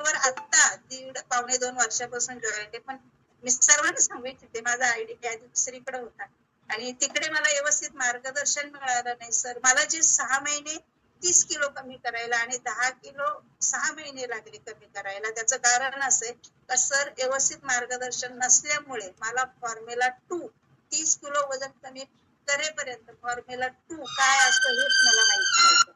वर आता दीड पावणे दोन वर्षापासून जॉईन पण मी सर्वांना सांगू इच्छिते माझा आयडी आधी दुसरीकडे होता. आणि तिकडे मला व्यवस्थित मार्गदर्शन मिळालं नाही सर मला जे सहा महिने तीस किलो कमी करायला आणि दहा किलो सहा महिने लागले कमी करायला त्याचं कारण असे आहे का सर व्यवस्थित मार्गदर्शन नसल्यामुळे मला फॉर्म्युला टू तीस किलो वजन कमी करेपर्यंत फॉर्म्युला टू काय असतं हेच मला माहिती नव्हतं.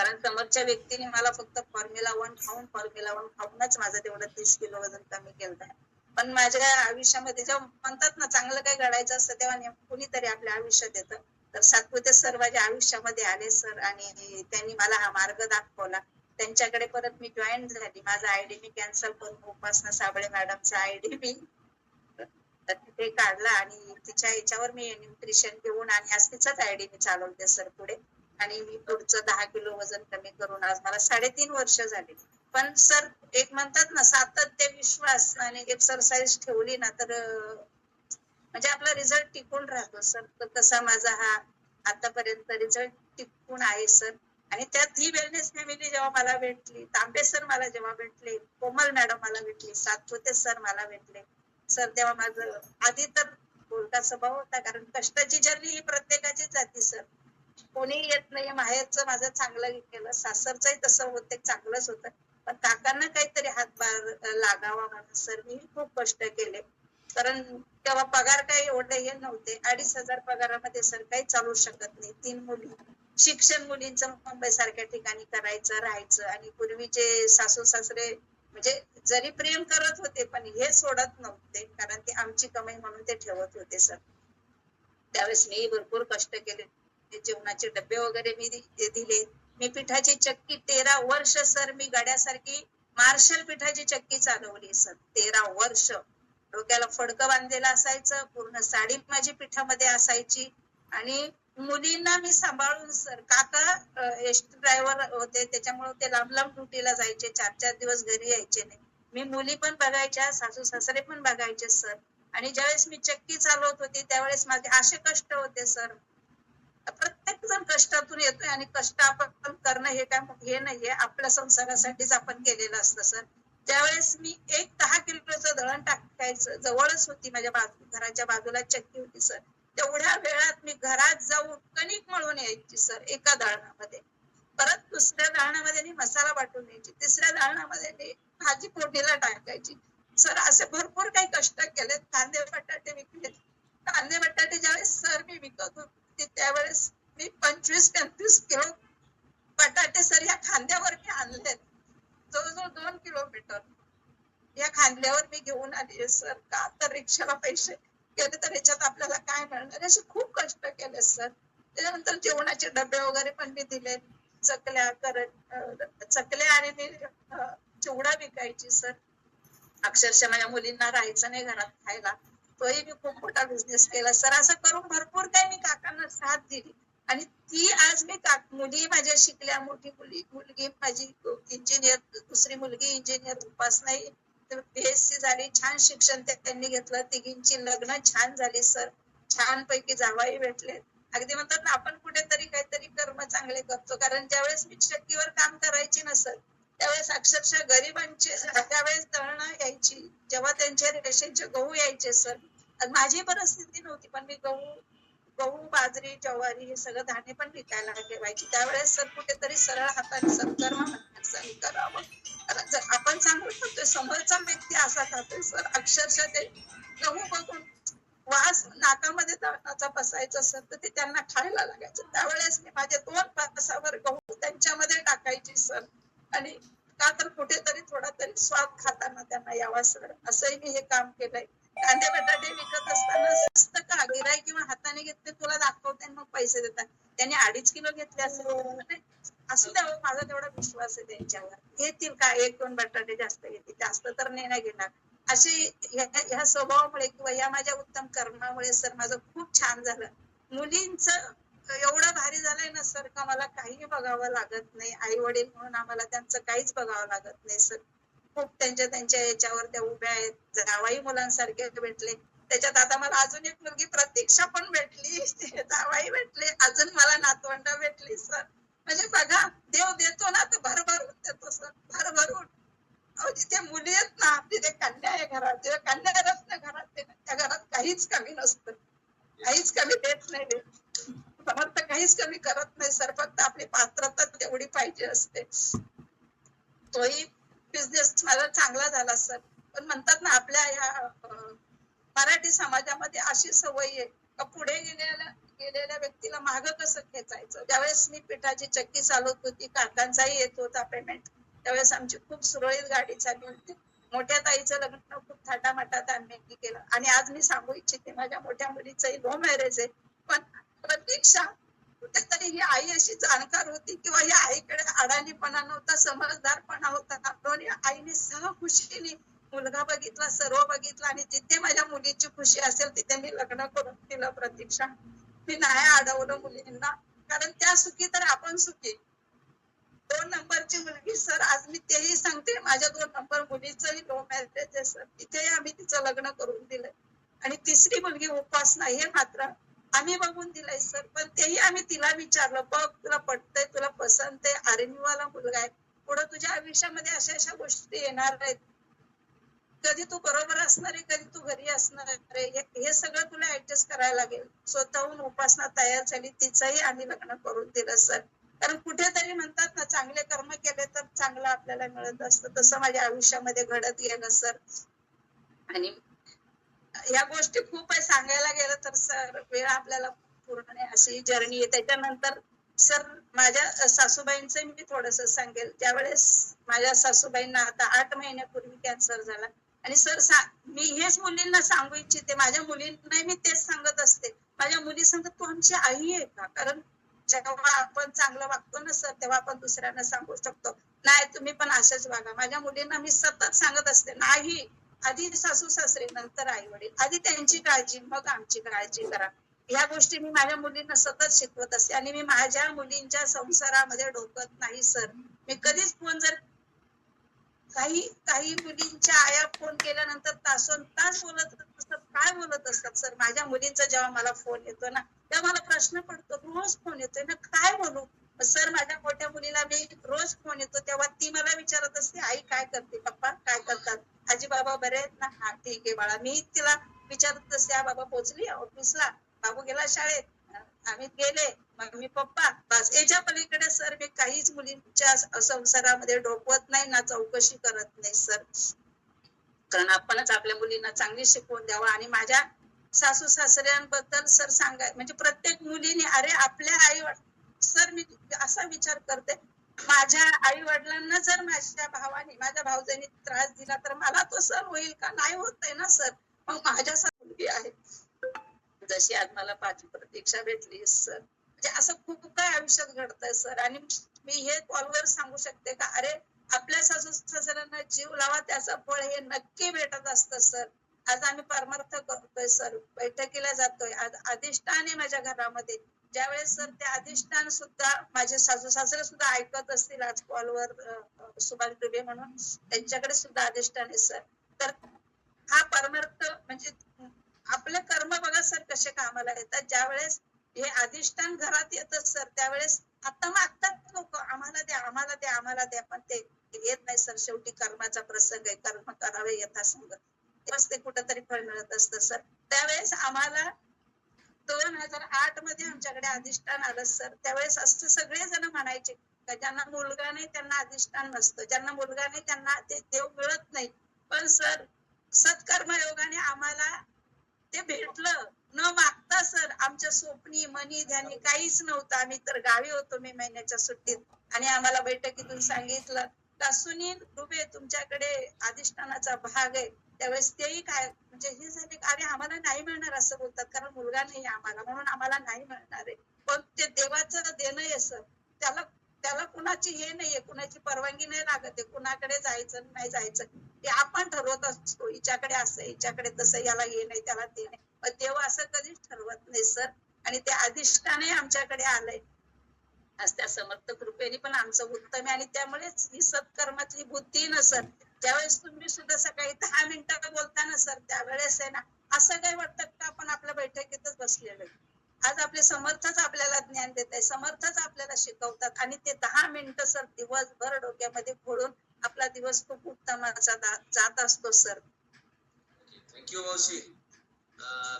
कारण समोरच्या व्यक्तीने मला फक्त फॉर्म्युला वन खाऊन फॉर्म्युला वन खाऊनच माझं तेवढं तीस किलो वजन कमी केलं पण माझ्या आयुष्यामध्ये जेव्हा म्हणतात ना चांगलं काही घडायचं असतं तेव्हा नेम- कुणीतरी आपल्या आयुष्यात येतं. तर सातपुते सर माझ्या आयुष्यामध्ये आले सर आणि त्यांनी मला हा मार्ग दाखवला. त्यांच्याकडे परत मी जॉईन झाली. माझा आयडी मी कॅन्सल करून उपासना साबळे मॅडमचा आयडी मी तिथे काढला आणि तिच्या याच्यावर मी न्यूट्रिशन घेऊन आणि आज तिचाच आयडी मी चालवते सर पुढे. आणि मी पुढचं दहा किलो वजन कमी करून आज मला साडेतीन वर्ष झाली. पण सर एक म्हणतात ना सातत्य विश्वास आणि एक्सरसाइज ठेवली ना तर म्हणजे आपला रिझल्ट टिकून राहतो. सर तर तसा माझा हा आतापर्यंत रिझल्ट टिकून आहे सर. आणि त्यात ही वेलनेस फॅमिली जेव्हा मला भेटली तांबे सर मला जेव्हा भेटले कोमल मॅडम मला भेटली सातपुते सर मला भेटले. सर तेव्हा माझं आधी तर बोलका स्वभाव होता कारण कष्टाची जर्नी ही प्रत्येकाचीच जाती सर. कोणी येत नाही माहेरचं माझं चांगलं केलं. सासरचंही तसं होते. चांगलंच होतं. पण काकांना काहीतरी हातभार लागावा म्हणून सर मी खूप कष्ट केले. कारण तेव्हा पगार काही एवढे हे नव्हते. अडीच हजार पगारामध्ये सर काही चालू शकत नाही. तीन मुली. शिक्षण मुलींचं मुंबई सारख्या ठिकाणी करायचं राहायचं. आणि पूर्वीचे सासू सासरे म्हणजे जरी प्रेम करत होते पण हे सोडत नव्हते. कारण ती आमची कमाई म्हणून ते ठेवत होते सर. त्यावेळेस मी भरपूर कष्ट केले. जेवणाचे डबे वगैरे मी दिले. मी पिठाची चक्की तेरा वर्ष सर मी गड्यासारखी मार्शल पिठाची चक्की चालवली सर. तेरा वर्ष. डोक्याला फडकं बांधलेलं असायचं पूर्ण साडी माझी पिठामध्ये असायची. आणि मुलींना मी सांभाळून सर काका एस ड्रायव्हर होते त्याच्यामुळे ते लांब लांब ड्युटीला जायचे चार चार दिवस घरी यायचे नाही. मी मुली पण बघायच्या सासू सासरे पण बघायचे सर. आणि ज्यावेळेस मी चक्की चालवत होती त्यावेळेस माझे असे कष्ट होते सर. प्रत्येक जण कष्टातून येतोय आणि कष्ट आपण करणं हे काय हे नाहीये. आपल्या संसारासाठीच आपण केलेलं असतं सर त्यावेळेस मी एक दहा किलोचं दळण टाकायचं जवळच होती माझ्या बाजू घराच्या बाजूला चक्की होती सर तेवढ्या वेळात मी घरात जाऊन कणिक मळून यायची सर एका दळणामध्ये. परत दुसऱ्या दळणामध्ये मी मसाला वाटून यायची तिसऱ्या दळणामध्ये मी भाजी फोडणीला टाकायची. सर असे भरपूर काही कष्ट केलेत. कांदे बटाटे विकलेत. कांदे बटाटे ज्यावेळेस सर मी विकत होते त्यावेळेस मी पंचवीस पंचवीस किलो बटाटे सर या खांद्यावर मी आणलेत. जवळजवळ दोन किलोमीटर. या खांद्यावर मी घेऊन आली सर. का तर रिक्षाला पैसे गेले तर याच्यात आपल्याला काय मिळणार? असे खूप कष्ट केले सर. त्याच्यानंतर जेवणाचे डबे वगैरे पण मी दिले. चकल्या करत चकले चकल्या आणि मी चिवडा विकायची सर. अक्षरशः माझ्या मुलींना राहायचं नाही घरात खायला. तोही मी खूप मोठा बिझनेस केला. सर असं करून भरपूर काही मी काकांना साथ दिली. आणि ती आज मी का मुली माझ्या शिकल्या. मोठी मुली मुलगी माझी इंजिनियर दुसरी मुलगी इंजिनियर उपासना बीएससी झाली. छान शिक्षण त्यांनी घेतलं. तिघींची लग्न छान झाली सर. छान पैकी जावाही भेटले. अगदी म्हणतात ना आपण कुठेतरी काहीतरी कर्म चांगले करतो. कारण ज्यावेळेस मी शक्तीवर काम करायची नसत त्यावेळेस अक्षरशः गरिबांचे त्यावेळेस दळणं यायची. जेव्हा त्यांच्या रेशनचे गहू यायचे सर माझी परिस्थिती नव्हती पण मी गहू गहू बाजरी ज्वारी हे सगळं धान्य पण विकायला ठेवायची. त्यावेळेस सर कुठेतरी सरळ हाताने सत्कर्म करावं. जर आपण सांगू शकतो समोरचा व्यक्ती असा खातोय सर अक्षरशः ते गहू बघून वास नाकामध्ये दळणाचा पसायचा सर तर ते त्यांना खायला लागायचं. त्यावेळेस मी माझ्या दोन पासावर गहू त्यांच्यामध्ये टाकायची सर. आणि का तर कुठेतरी थोडा तरी स्वाद खाताना त्यांना यावा सर. असंही मी हे काम केलंय. कांदे बटाटे विकत असताना स्वस्त का? गिराय किंवा हाताने घेतले तुला दाखवते मग पैसे देतात. त्यांनी अडीच किलो घेतले असेल असू द्यावं हो, माझा तेवढा विश्वास आहे त्यांच्यावर. घेतील का? एक दोन बटाटे जास्त घेतील. जास्त तर नाही ना घेणार. असे ह्या ह्या स्वभावामुळे किंवा या माझ्या उत्तम कर्मामुळे सर माझं खूप छान झालं. मुलींचं एवढं भारी झालंय ना सर का मला काही बघावं लागत नाही. आई वडील म्हणून आम्हाला त्यांचं काहीच बघावं लागत नाही सर. खूप त्यांच्या त्यांच्या याच्यावर त्या उभ्या आहेत. जावाई मुलांसारखे भेटले. त्याच्यात आता मला अजून एक मुलगी प्रतीक्षा पण भेटली. जावाई भेटले. अजून मला नातवंड भेटली सर. म्हणजे बघा देव देतो ना तर भरभरून देतो सर. भरभरून तिथे जिथे मुली आहेत ना तिथे कन्या आहे घरात. तिथे कन्या रत्न घरात त्या घरात काहीच कमी नसतं. काहीच कमी देत नाही देत समर्थ काहीच कमी करत नाही सर. फक्त आपली पात्रता तेवढी पाहिजे असते. तोही बिझनेस माझा चांगला झाला सर पण म्हणतात ना आपल्या या मराठी समाजामध्ये अशी सवय आहे का पुढे गेलेल्या गेलेल्या व्यक्तीला माग कसं खेचायचं? ज्यावेळेस मी पिठाची चक्की चालवत होती काकांचाही येत होता पेमेंट त्यावेळेस आमची खूप सुरळीत गाडी चालली होती. मोठ्या ताईचं लग्न खूप थाटामाटात आम्ही केलं. आणि आज मी सांगू इच्छिते माझ्या मोठ्या मुलीचंही लो मॅरेज आहे. पण प्रतीक्षा कुठेतरी ही आई अशी जाणकार होती किंवा या आईकडे अडाणीपणा नव्हता समजदारपणा होता. दोन्ही आईने आईने सहखुशीने मुलगा बघितला सर्व बघितला आणि जिथे माझ्या मुलीची खुशी असेल तिथे मी लग्न करून तिला प्रतीक्षा. मी नाही अडवलं मुलींना कारण त्या सुखी तर आपण सुखी. दोन नंबरची मुलगी सर आज मी तेही सांगते माझ्या दोन नंबर मुलीचंही लो मॅरेज आहे सर. तिथेही आम्ही तिचं लग्न करून दिलं आणि तिसरी मुलगी उपासना हे मात्र आम्ही बघून दिलंय सर पण तेही आम्ही तिला विचारलं बघ तुला पटतंय तुला पसंत आहे आरेनिवाला मुलगा आहे. पुढे तुझ्या आयुष्यामध्ये अशा अशा गोष्टी येणार आहेत. कधी तू बरोबर असणार आहे कधी तू घरी असणार आहे. हे- हे सगळं तुला ऍडजस्ट करायला लागेल. स्वतःहून उपासना तयार झाली तिचंही आम्ही लग्न करून दिलं सर कारण कुठेतरी म्हणतात ना चांगले कर्म केले तर चांगलं आपल्याला मिळत असतं. तसं माझ्या आयुष्यामध्ये घडत गेलं सर आणि या गोष्टी खूप आहे. सांगायला गेलं तर सर वेळ आपल्याला पूर्ण नाही अशी जर्नी आहे. त्याच्यानंतर सर माझ्या सासूबाईंचं मी थोडस सांगेल. त्यावेळेस माझ्या सासूबाईंना आता आठ महिन्यापूर्वी कॅन्सर झाला. आणि सर सा- मी हेच मुलींना सांगू इच्छिते. माझ्या मुलींना मी तेच सांगत असते. माझ्या मुली सांगतात तू आमची आई आहे का? कारण जेव्हा आपण चांगलं वागतो ना सर तेव्हा आपण दुसऱ्यांना सांगू शकतो. नाही तुम्ही पण असेच वागा. माझ्या मुलींना मी सतत सांगत असते नाही आधी सासू सासरे नंतर आई वडील. आधी त्यांची काळजी मग आमची काळजी करा. या गोष्टी मी माझ्या मुलींना सतत शिकवत असते आणि मी माझ्या मुलींच्या संसारामध्ये डोकत नाही सर मी कधीच फोन जर काही काही मुलींच्या आया फोन केल्यानंतर तासोन तास बोलत असतात. काय बोलत असतात सर माझ्या मुलींचा जेव्हा मला फोन येतो ना तेव्हा मला प्रश्न पडतो. रोज फोन येतोय ना काय बोलू? सर माझ्या मोठ्या मुलीला मी रोज फोन येतो तेव्हा ती मला विचारत असते आई काय करते पप्पा? काय करतात? आजी बाबा बरे आहेत ना? हा ठीक आहे बाळा. मी तिला विचारत असते हा बाबा पोचली ऑफिसला बाबू गेला शाळेत? आम्ही गेले. Mummy papa? बस. याच्या पलीकडे सर मी काहीच मुलींच्या संसारामध्ये डोकवत नाही ना चौकशी करत नाही सर. कारण आपणच आपल्या मुलींना चांगली शिकवून द्यावं. आणि माझ्या सासू सासऱ्यांबद्दल सर सांगाय म्हणजे प्रत्येक मुलीने अरे आपल्या आई सर मी असा विचार करते माझ्या आई वडिलांना जर माझ्या भावाने माझ्या भाऊजांनी त्रास दिला तर मला तो सर होईल का? नाही होत आहे ना सर. मग माझ्या मुलगी आहे. जशी आज मला पाचवी प्रतीक्षा भेटली सर. म्हणजे असं खूप काय आयुष्यात घडतंय सर. आणि मी हे कॉलवर सांगू शकते का? अरे आपल्या सासू सासऱ्यांना जीव लावा त्याचं फळ हे नक्की भेटत असतं सर. आज आम्ही परमार्थ करतोय सर. बैठकीला जातोय. आज अधिष्ठान आहे माझ्या घरामध्ये. ज्यावेळेस सर ते अधिष्ठान सुद्धा माझे सासू सासरे सुद्धा ऐकत असतील आज कॉलवर सुभाष दुबे म्हणून त्यांच्याकडे सुद्धा अधिष्ठान आहे सर तर हा परमार्थ म्हणजे आपले कर्म बघा सर कसे कामाला येतात. ज्यावेळेस हे अधिष्ठान घरात येतं सर त्यावेळेस आता मागतात लोक आम्हाला द्या आम्हाला द्या आम्हाला द्या पण ते येत नाही सर शेवटी कर्माचा प्रसंग आहे. कर्म करावे येता संग ते कुठंतरी फळ मिळत असतं सर त्यावेळेस आम्हाला दोन हजार आठमध्ये आमच्याकडे अधिष्ठान आलं सर. त्यावेळेस असं सगळे जण म्हणायचे का ज्यांना मुलगा नाही त्यांना अधिष्ठान नसतं. ज्यांना मुलगा नाही त्यांना ते देव मिळत नाही. पण सर सत्कर्म योगाने आम्हाला ते भेटलं. न मागता सर आमच्या स्वप्नी मनी ध्यानी काहीच नव्हतं. आम्ही तर गावी होतो मे महिन्याच्या सुट्टीत. आणि आम्हाला बैठकीतून सांगितलं का सुनील तुमच्याकडे अधिष्ठानाचा भाग आहे. त्यावेळेस तेही काय म्हणजे हे झाले अरे आम्हाला नाही मिळणार असं बोलतात. कारण मुलगा नाही आम्हाला म्हणून आम्हाला नाही मिळणार आहे. पण ते देवाचं देणं आहे सर त्याला त्याला कुणाची हे नाहीये कुणाची परवानगी नाही लागत आहे. कुणाकडे जायचं नाही जायचं. ते आपण ठरवत असतो हिच्याकडे असं हिच्याकडे तसं याला हे नाही त्याला ते नाही. पण देव असं कधीच ठरवत नाही सर. आणि ते अधिष्ठाने आमच्याकडे आलंय. आज त्या समर्थ कृपेने पण आमचं उत्तम आहे आणि त्यामुळेच ही सत्कर्मातली बुद्धी न सर ज्यावेळेस तुम्ही सुद्धा सकाळी दहा मिनिटं बोलताना सर त्यावेळेस आहे ना असं काही वाटतं का आपण आपल्या बैठकीतच बसलेलो आहे? आज आपले समर्थच आपल्याला ज्ञान देत आहे समर्थच आपल्याला शिकवतात आणि ते दहा मिनिटं सर दिवसभर डोक्यामध्ये फोडून आपला दिवस खूप उत्तमाचा जात असतो सर. थँक्यू मावशी.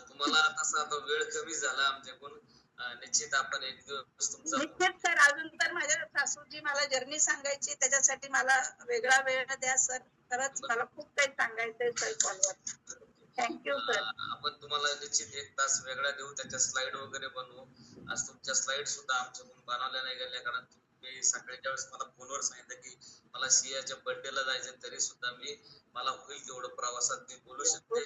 तुम्हाला तसा आता वेळ कमी झाला आमच्याकडून. निश्चित आपण एक दिवस तुमचा निश्चित सर अजून तर माझ्या सासूजी मला जर्नी सांगायची त्याच्यासाठी मला वेगळा वेळ द्या सर. खरंच मला खूप काही सांगायचंय सर कॉलवर थँक्यू सर आपण तुम्हाला निश्चित एक तास वेगळा देऊ त्याच्या स्लाइड वगैरे बनवू. आज तुमच्या स्लाइड सुद्धा आमच्याकडून बनवल्या नाही गेल्या कारण तुम्ही सकाळी ज्यावेळेस मला फोनवर सांगितलं की मला सियाच्या birthday ला जायचं तरी सुद्धा मी मला होईल तेवढं प्रवासात मी बोलू शकते.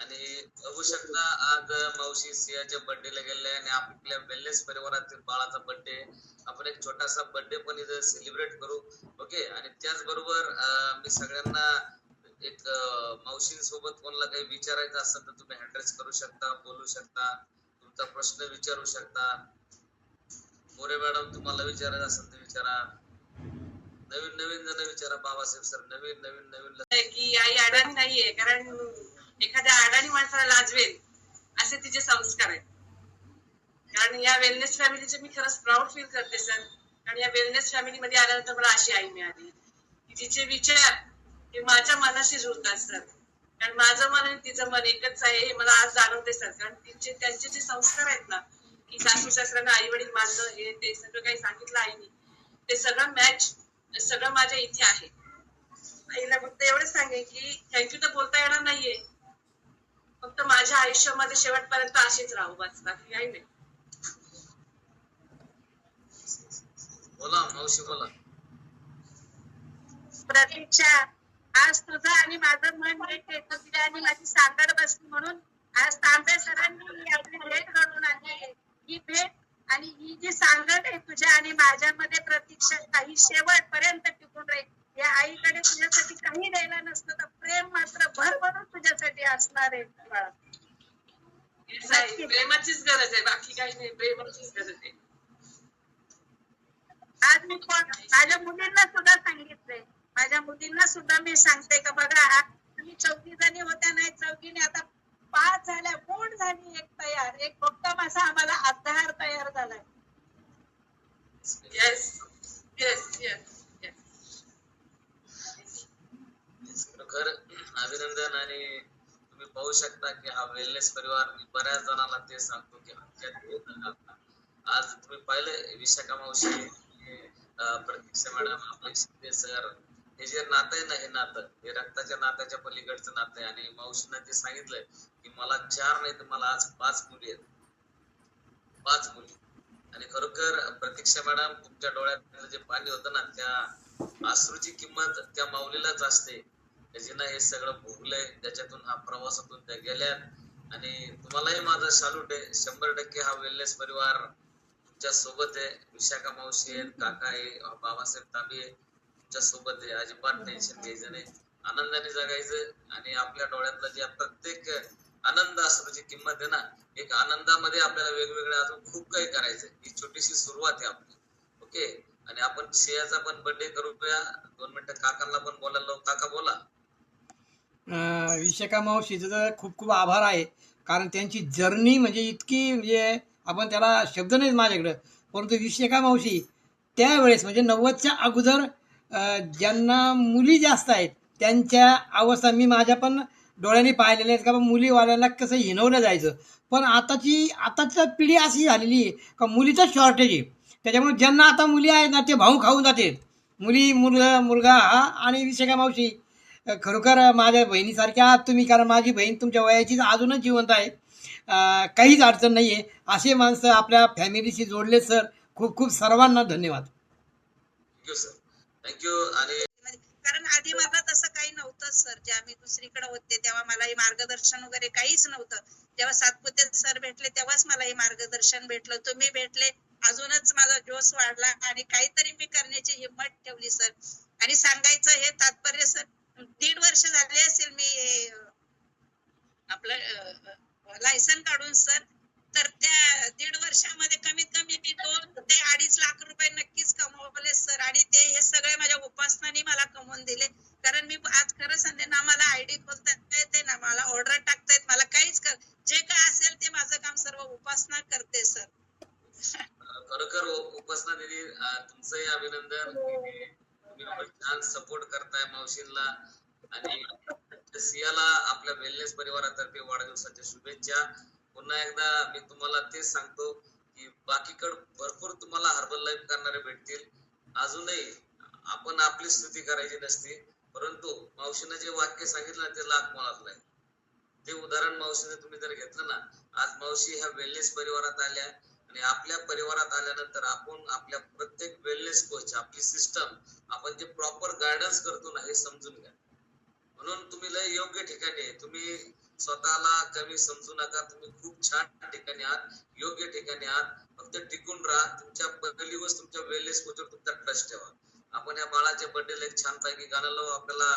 आणि होऊ शकता आज मावशी सियाच्या बर्थडे ला गेले आणि आपल्या वेल्लेस परिवारातील बाळाचा बर्थडे आपण एक छोटासा बर्थडे पण इथे सेलिब्रेट करू ओके आणि त्याचबरोबर मी सगळ्यांना एक मावशींसोबत कोणाला काही विचारायचं असेल तर तुम्ही ऍड्रेस करू शकता बोलू शकता तुमचा प्रश्न विचारू शकता. मोरे मॅडम तुम्हाला विचारायचं असेल तर विचारा. नवीन नवीन जण विचारा बाबासाहेब सर नवीन नवीन नवीन की आई अडत नाहीये कारण एखाद्या अडाणी माणसाला लाजवेल असे तिचे संस्कार आहेत. कारण या वेलनेस फॅमिलीचे मी खरंच प्राऊड फील करते सर कारण या वेलनेस फॅमिली मध्ये आल्यानंतर मला अशी आई मिळाली. की तिचे विचार हे माझ्या मनाशी जुळतात सर कारण माझं मन आणि तिचं मन एकच आहे हे मला आज जाणवते सर कारण तिचे त्यांचे जे संस्कार आहेत ना की सासू सासऱ्यांना आई वडील मानणं हे ते सगळं काही सांगितलं आईने. ते सगळं मॅच सगळं माझ्या इथे आहे. आईला फक्त एवढंच सांगेन की थँक्यू तर बोलता येणार नाहीये. फक्त माझ्या आयुष्यामध्ये शेवटपर्यंत अशीच राहू बस बाकी काही नाही. बोला मावशी बोला. प्रतीक्षा आज तुझं आणि माझं मन एक एकत्र आणि माझी सांगड बसली म्हणून आज तांबे सरांनी ही आपली भेट घडवून आणली आहे. ही भेट आणि ही जी सांगड आहे तुझ्या आणि माझ्यामध्ये प्रतीक्षा काही शेवटपर्यंत टिकून राहील. या आईकडे तुझ्यासाठी काही द्यायला नसतं तर प्रेम मात्र भरभरून तुझ्यासाठी असणार आहे. प्रेमाचीच गरज आहे. बाकी काही नाही प्रेमाचीच गरज आहे. आज मी कोण- माझ्या मुलींना सुद्धा सांगितलंय. माझ्या मुलींना सुद्धा मी सांगते का बघा आज तुम्ही चौघी जणी होत्या नाही चौघीने आता पाच झाल्या मूड झाली एक तयार? एक भक्कम असा आम्हाला आधार तयार झालाय. येस येस येस येस खरोखर अभिनंदन आणि तुम्ही पाहू शकता की हा वेलनेस परिवार मी बऱ्याच जणांना ते सांगतो की आमच्यात नका. आज तुम्ही पाहिलं विशाखा मावशी प्रतीक्षा मॅडम आपले शिंदे सर हे जे नातं आहे ना हे नातं हे रक्ताच्या नात्याच्या पलीकडचं नातं आहे. आणि मावशीनं ते सांगितलंय की मला चार नाही तर मला आज पाच मुली आहेत. पाच मुली. आणि खरोखर प्रतीक्षा मॅडम तुमच्या डोळ्यात जे पाणी होतं ना त्या आश्रूची किंमत त्या माऊलीलाच असते. जिनं हे सगळं भोगलंय. त्याच्यातून हा प्रवासातून त्या गेल्या. आणि तुम्हालाही माझा सॅल्यूट आहे. शंभर टक्के हा वेलनेस परिवार तुमच्यासोबत आहे. विशाखा मावशी आहेत काका आहे बाबासाहेब तांबे आहे तुमच्यासोबत आहे. अजिबात टेन्शन घ्यायचं नाही. आनंदाने जगायचं. आणि आपल्या डोळ्यातलं जे प्रत्येक आनंद असण्याची किंमत आहे ना एक आनंदामध्ये आपल्याला वेगवेगळ्या अजून खूप काही करायचं ही छोटीशी सुरुवात आहे आपली. ओके? आणि आपण सियाचा पण बर्थडे करूया. दोन मिनिटं काकांना पण बोलायला लावू. काका बोला. विशाखा मावशीचं तर खूप खूप आभार आहे. कारण त्यांची जर्नी म्हणजे इतकी म्हणजे आपण त्याला शब्द नाहीत माझ्याकडं. परंतु विशाखा मावशी त्यावेळेस म्हणजे नव्वदच्या अगोदर ज्यांना मुली जास्त आहेत त्यांच्या अवस्था मी माझ्या पण डोळ्यांनी पाहिलेल्या आहेत. का बा मुलीवाल्यांना कसं हिनवलं जायचं. पण आताची आताची पिढी अशी झालेली आहे का मुलीचं शॉर्टेज आहे. त्याच्यामुळे ज्यांना आता मुली आहेत ना ते भाऊ खाऊन जाते मुली मुलगा मुलगा हा आणि विशाखा मावशी खरोखर माझ्या बहिणीसारख्या आहात तुम्ही कारण माझी बहीण तुमच्या वयाचीच अजूनच जिवंत आहे. काहीच अडचण नाही आहे असे माणसं आपल्या फॅमिलीशी जोडले सर. खूप खूप सर्वांना धन्यवाद. थँक्यू सर थँक्यू आणि कारण आधी मला तसं काही नव्हतं सर. जेव्हा मी दुसरीकडे होते तेव्हा मला हे मार्गदर्शन वगैरे काहीच नव्हतं. जेव्हा सातपुते सर भेटले तेव्हाच मला हे मार्गदर्शन भेटलं. तुम्ही भेटले अजूनच माझा जोश वाढला आणि काहीतरी मी करण्याची हिंमत ठेवली सर. आणि सांगायचं हे तात्पर्य सर दीड वर्ष झाले असेल मी हे, आपलं लायसन काढून सर तर त्या दीड वर्षामध्ये कमीत कमी मी दोन ते अडीच लाख रुपये नक्कीच कमवले सर आणि ते हे सगळे माझ्या उपासनाने मला कमवून दिले. कारण मी आज खरं सांगते ना मला आयडी खोलता येते ना मला ऑर्डर टाकता येत मला काहीच कर जे काय असेल ते माझं काम सर्व उपासना करते सर खरोखर उपासना दिदी तुमचंही अभिनंदन. तुम्ही छान सपोर्ट करताय मावशींना आणि सियाला आपल्या वेलनेस परिवारातर्फे वाढदिवसाच्या शुभेच्छा. पुन्हा एकदा मी तुम्हाला तेच सांगतो की बाकीकडे भरपूर तुम्हाला हर्बल लाईफ करणारे भेटतील. अजूनही आपण आपली स्तुती करायची नसते परंतु मावशीनं जे वाक्य सांगितलं ते लाख मोलातलं आहे. ते उदाहरण मावशीने तुम्ही जर घेतलं ना आज मावशी ह्या वेलनेस परिवारात आल्या आणि आपल्या परिवारात आल्यानंतर आपण आपल्या प्रत्येक वेलनेस कोच आपली सिस्टम आपण जे प्रॉपर गायडन्स करतो ना हे समजून घ्या. म्हणून तुम्ही लय योग्य ठिकाणी आहे. तुम्ही स्वतःला कमी समजू नका. तुम्ही खूप छान ठिकाणी आहात योग्य ठिकाणी आहात. फक्त टिकून राहा. तुमच्या पहिली गोष्ट तुमच्या वेलनेस कोचवर तुमचा ट्रस्ट ठेवा. आपण या बाळाच्या बर्थडे एक छान पैकी गाणं लावू. आपल्याला